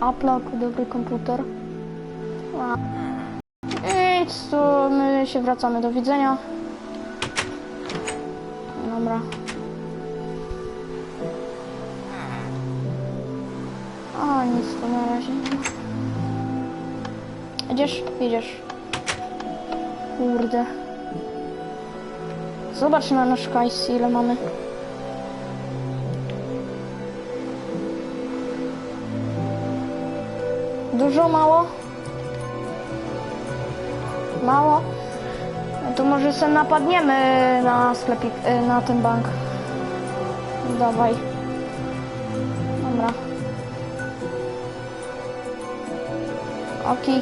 Apple, dobry komputer. A. Nic, to my się wracamy. Do widzenia. Dobra. A, nic tu na razie. Idziesz? Idziesz. Kurde. Zobacz na nasz kajs, ile mamy. Dużo, mało? Mało? No to może sobie napadniemy na sklepik, y, na ten bank. Dawaj. Dobra. Oki.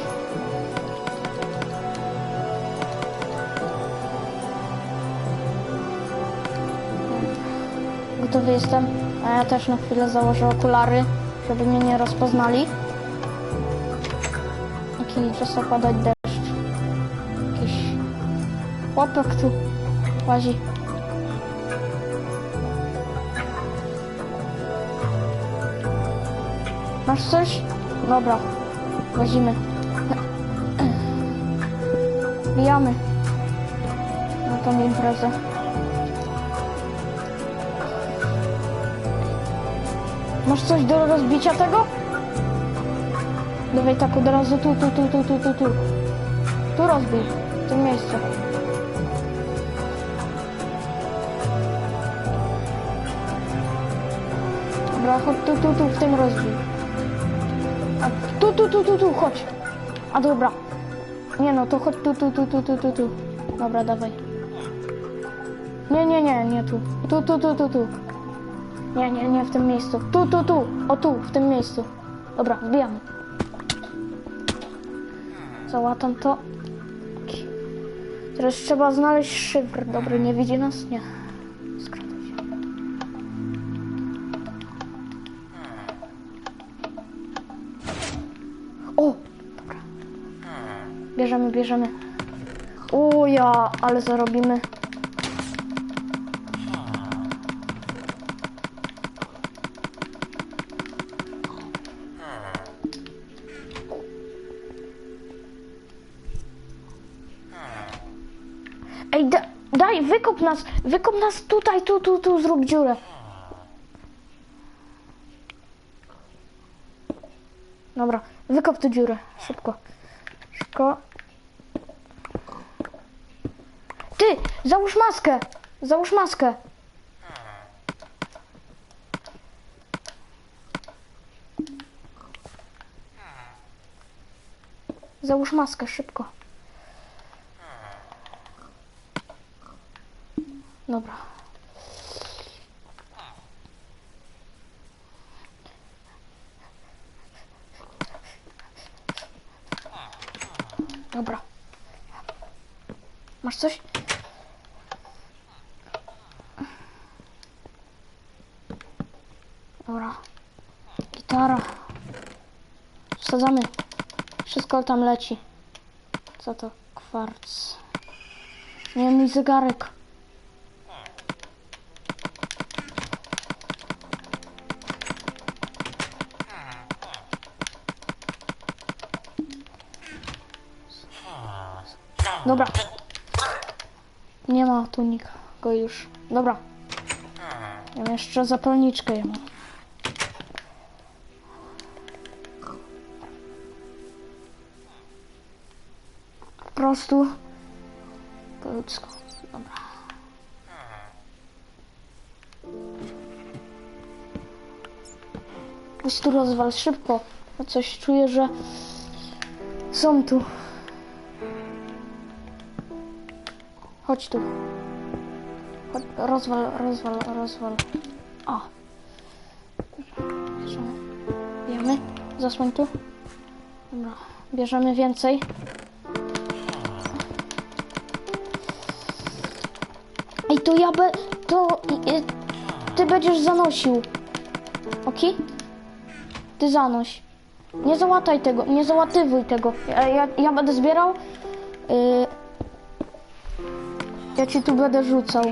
Gotowy jestem. A ja też na chwilę założę okulary, żeby mnie nie rozpoznali. Jaki czas opadać deszcz. Jakiś chłopak tu łazi. Masz coś? Dobra. Łazimy. Bijamy. Na tą imprezę. Masz coś do rozbicia tego? Dawaj tak od razu tu, tu, tu, tu, tu, tu, tu. Tu rozbij, w tym miejscu. Dobra, chodź tu, tu, tu, w tym rozbij. A tu, tu, tu, tu, tu, chodź. A dobra. Nie no, to chodź tu, tu, tu, tu, tu, tu, tu. Dobra, dawaj. Nie, nie, nie, nie tu. Tu, tu, tu, tu, tu. Nie, nie, nie w tym miejscu. Tu, tu, tu. O tu, w tym miejscu. Dobra, wbijamy. Załatam to. Teraz trzeba znaleźć szyfr. Dobry, nie widzi nas? Nie. Skradaj się. O! Dobra. Bierzemy, bierzemy. O ja, ale zarobimy. Ej, da, daj, wykop nas, wykop nas tutaj, tu, tu, tu, zrób dziurę. Dobra, wykop tu dziurę, szybko. Szybko. Ty, załóż maskę, załóż maskę. Załóż maskę, szybko. Dobra. Dobra. Masz coś? Dobra. Gitara. Wsadzamy. Wszystko tam leci. Co to? Kwarc. Nie, mój zegarek. Dobra. Nie ma tu nikogo już. Dobra. Ja jeszcze zapalniczkę ja mam. Po prostu po ludzku. Dobra. Rozwal szybko. Coś czuję, że są tu. Chodź tu. Chodź, rozwal, rozwal, rozwal. O. Bierzemy. Bierzemy. Zasłoń tu. Dobra. Bierzemy więcej. I to ja be... To... i- Ty będziesz zanosił. Ok? Ty zanoś. Nie załataj tego, nie załatywuj tego. Ja, ja, ja będę zbierał. Yy, ja ci tu będę rzucał.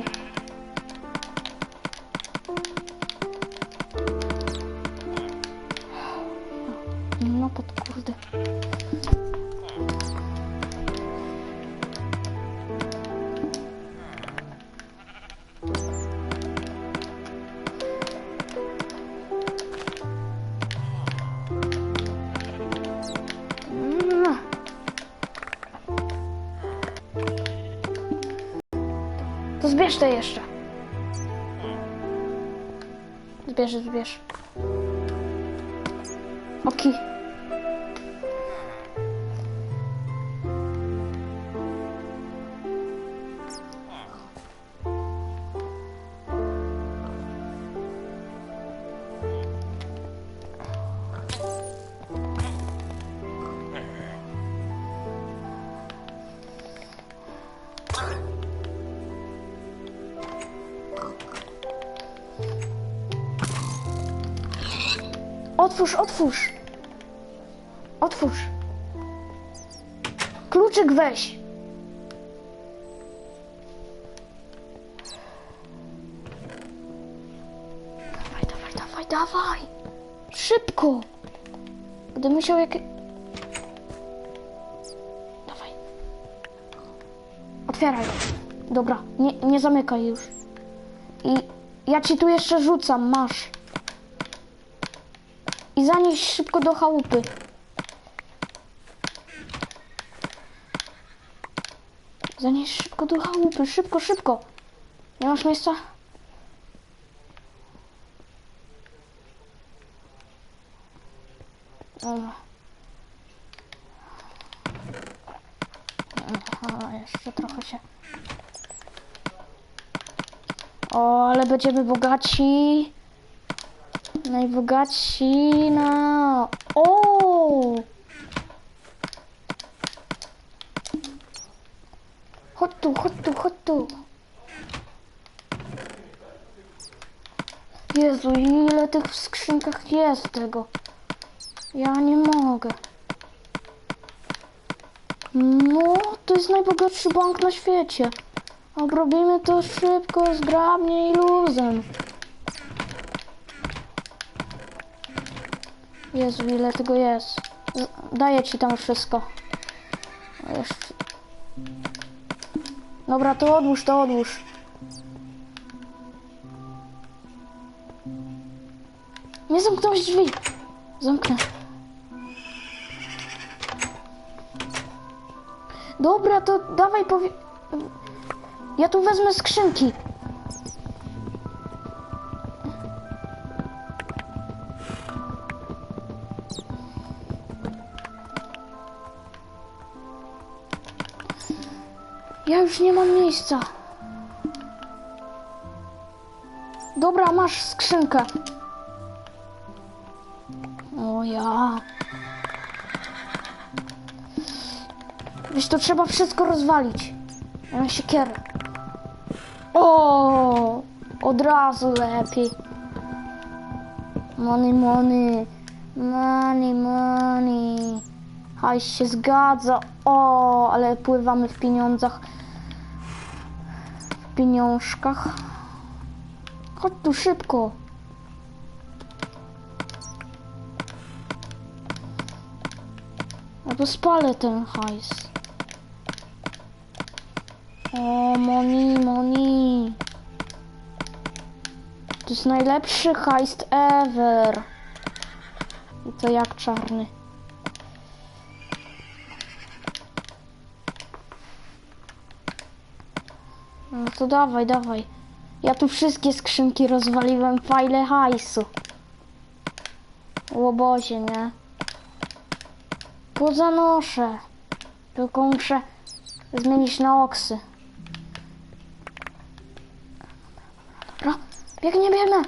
Resztę jeszcze. Zbierz, zbierz. Oki. Otwórz, otwórz. Otwórz. Kluczyk weź. Dawaj, dawaj, dawaj, dawaj. Szybko. Będę musiał jak... Dawaj. Otwieraj. Dobra, nie, nie zamykaj już. I ja ci tu jeszcze rzucam, masz. I zanieś szybko do chałupy. Zanieś szybko do chałupy, szybko, szybko. Nie masz miejsca? Dobra. Aha, jeszcze trochę się... O, ale będziemy bogaci. Najbogatsi na... O! Chodź tu, chodź tu, chodź tu. Jezu, ile tych w skrzynkach jest tego. Ja nie mogę. No, to jest najbogatszy bank na świecie. Obrobimy to szybko, zgrabnie i luzem. Jezu, ile tego jest. Daję ci tam wszystko. Jeszcze. Dobra, to odłóż, to odłóż. Nie zamknąłeś drzwi. Zamknę. Dobra, to dawaj powie... Ja tu wezmę skrzynki. Już nie mam miejsca. Dobra, masz skrzynkę. O ja. Wiesz, to trzeba wszystko rozwalić. Ja mam siekierę. O, od razu lepiej. Money, money. Money, money. Hajs się zgadza. O, ale pływamy w pieniądzach. Pieniążkach. Chodź tu szybko. To spalę ten hajs. O, money, money. To jest najlepszy heist ever. I to jak czarny. No to dawaj, dawaj. Ja tu wszystkie skrzynki rozwaliłem fajle hajsu. Łobozie, nie? Pozanoszę. Tylko muszę zmienić na oksy. Dobra, biegnie, biegnę.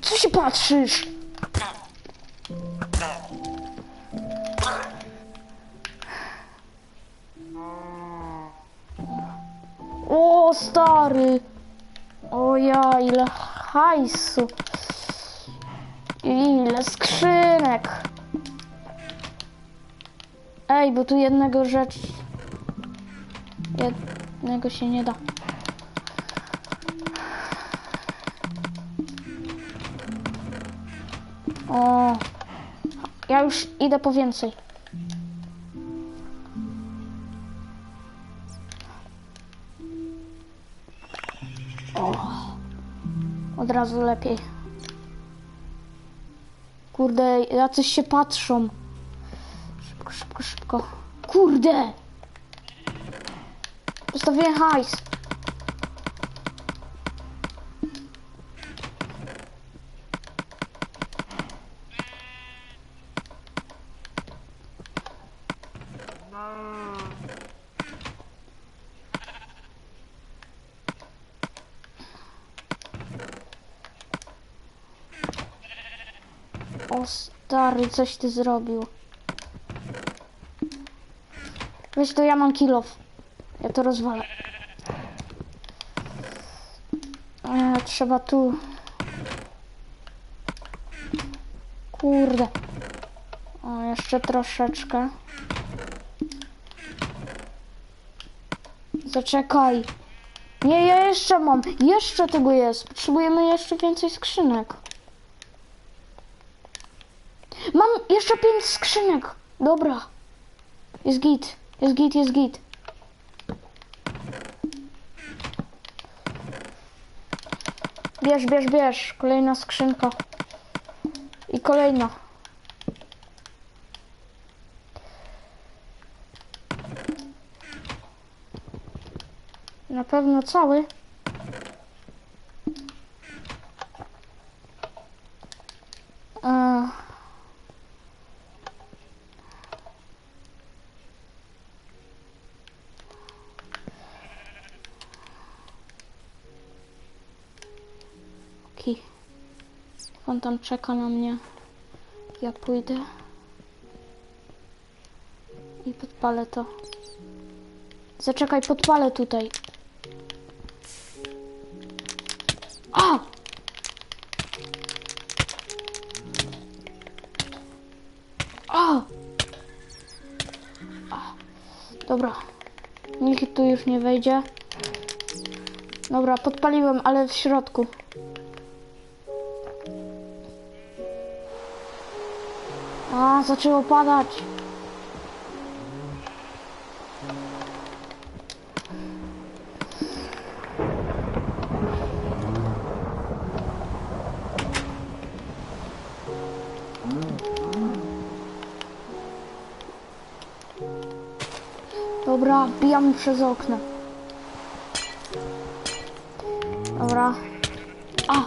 Co się patrzysz? Stary. O ja, ile hajsu. Ile skrzynek. Ej, bo tu jednego rzecz... Jednego się nie da. O, ja już idę po więcej. Razu lepiej. Kurde, jacyś się patrzą. Szybko, szybko, szybko. Kurde! Zostawiłem hajs. O stary, coś ty zrobił. Weź to ja mam kilof. Ja to rozwalę. E, trzeba tu. Kurde. O, jeszcze troszeczkę. Zaczekaj. Nie, ja jeszcze mam. Jeszcze tego jest. Potrzebujemy jeszcze więcej skrzynek. Mam jeszcze pięć skrzynek. Dobra. Jest git. Jest git, jest git. Bierz, bierz, bierz. Kolejna skrzynka. I kolejna. Na pewno cały. On tam czeka na mnie. Ja pójdę. I podpalę to. Zaczekaj, podpalę tutaj. A! A! A! Dobra. Nikt tu już nie wejdzie. Dobra, podpaliłem, ale w środku. Zaczęło padać. Dobra, bijamy przez okno. Dobra. A!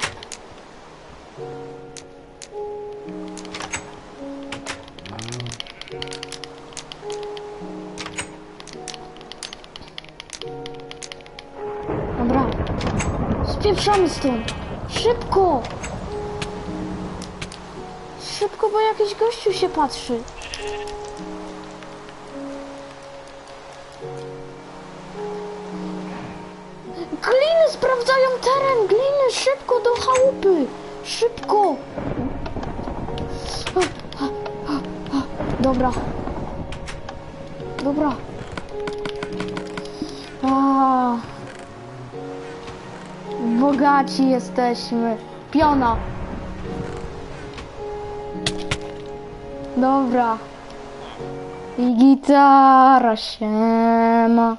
Spieprzamy stąd. Szybko! Szybko, bo jakiś gościu się patrzy. Gliny sprawdzają teren! Gliny, szybko do chałupy! Szybko! Dobra. Dobra. A. Bogaci jesteśmy. Piona. Dobra. I gitara się ma.